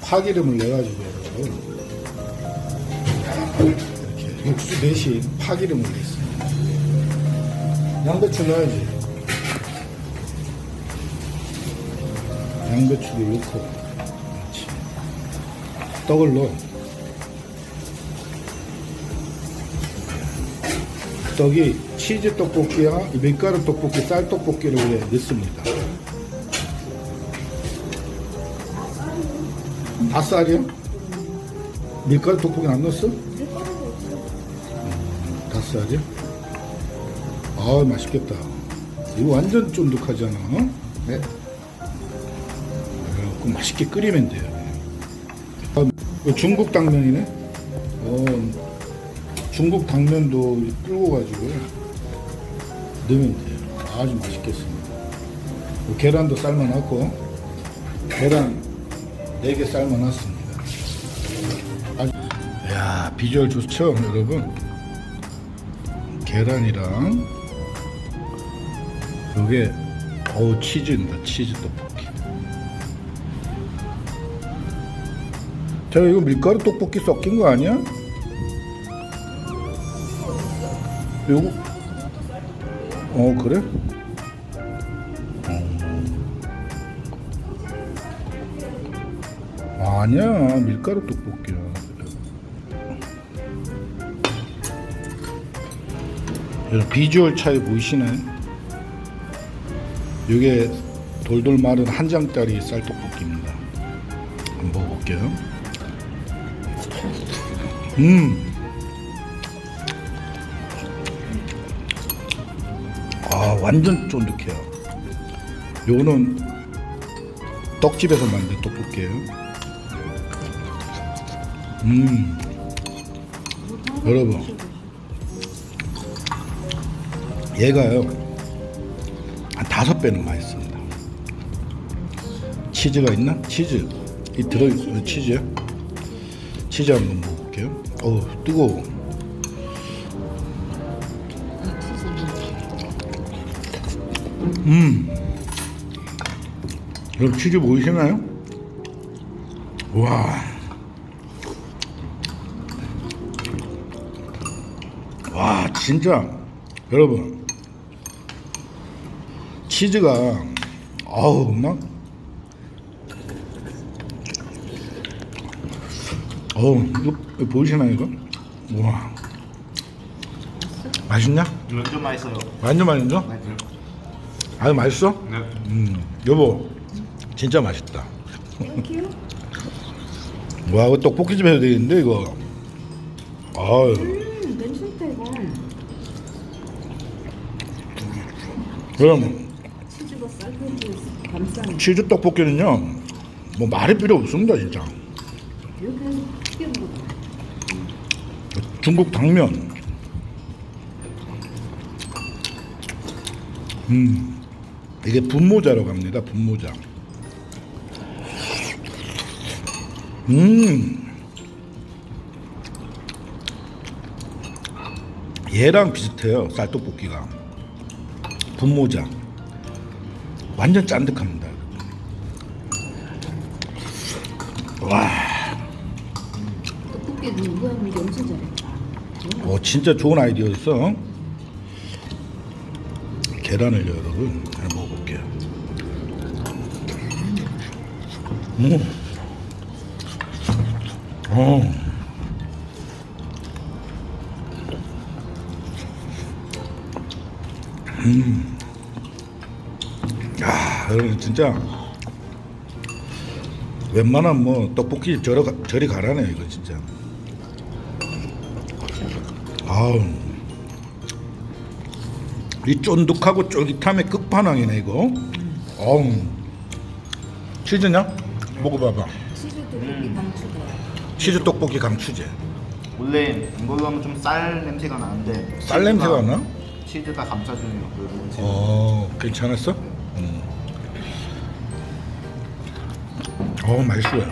파기름을 내가지고 이렇게 육수 대신 파기름을 냈습니다. 양배추 넣어야지. 양배추를 넣고 그렇지. 떡을 넣어. 떡이 치즈 떡볶이와 이 밀가루 떡볶이, 쌀 떡볶이를 넣습니다. 다 쌀이요? 밀가루 떡볶이 안 넣었어? 음, 다 쌀이요? 아 맛있겠다. 이거 완전 쫀득하잖아. 어? 네. 그래갖고 맛있게 끓이면 돼요. 아, 중국 당면이네. 어, 중국 당면도 끓고 가지고 넣으면 돼요. 아주 맛있겠습니다. 뭐 계란도 삶아놨고 계란 4개 삶아놨습니다. 야 비주얼 좋죠 여러분? 계란이랑 요게 어우 치즈입니다. 치즈 떡볶이. 자 이거 밀가루 떡볶이 섞인 거 아니야? 요거 어 그래? 아니야 밀가루 떡볶이야. 여러분 비주얼 차이 보이시나요? 이게 돌돌 마른 한 장짜리 쌀떡볶이입니다. 한번 먹어볼게요. 음! 아 완전 쫀득해요. 요거는 떡집에서 만든 떡볶이에요 음 여러분 얘가요 한 다섯 배는 맛있습니다 치즈가 있나? 치즈 이 들어있어요 치즈야? 치즈 한번 먹어볼게요 어우 뜨거워 음. 여러분 치즈 보이시나요? 와. 와, 진짜 여러분 치즈가 아우 막 어우 이거, 이거 보이시나요 이거? 와 맛있냐? 완전 맛있어요. 완전 맛있어? 네. 아유 맛있어? 네. 음, 여보, 진짜 맛있다. 땡큐. 와, 이거 떡볶이집 해야 되겠는데 이거. 아유, 그럼 치즈가 쌀국수 감싸는. 치즈 떡볶이는요, 뭐 말이 필요 없습니다 진짜. 이렇게 크게 먹어. 중국 당면. 음, 이게 분모자라고 합니다. 분모자. 음, 얘랑 비슷해요. 쌀떡볶이가. 분모자. 완전 짠득합니다. 와. 떡볶이 누구 하는 게 엄청 잘했다. 어, 진짜 좋은 아이디어였어. 계란을 여러분 잘 먹어볼게요. 음. 어. 음. 야, 여러분 진짜 웬만한 뭐 떡볶이 저리, 가- 저리 가라네 이거 진짜. 아우 이 쫀득하고 쫄깃함의 끝판왕이네 이거 어우 치즈냐? 먹어봐봐 치즈 떡볶이 강추가. 치즈 떡볶이 강추제 원래 이걸로 하면 좀 쌀 냄새가 나는데 쌀 냄새가 나? 치즈가 감싸주는 그 냄새. 어 괜찮았어? 음. 어 맛있어요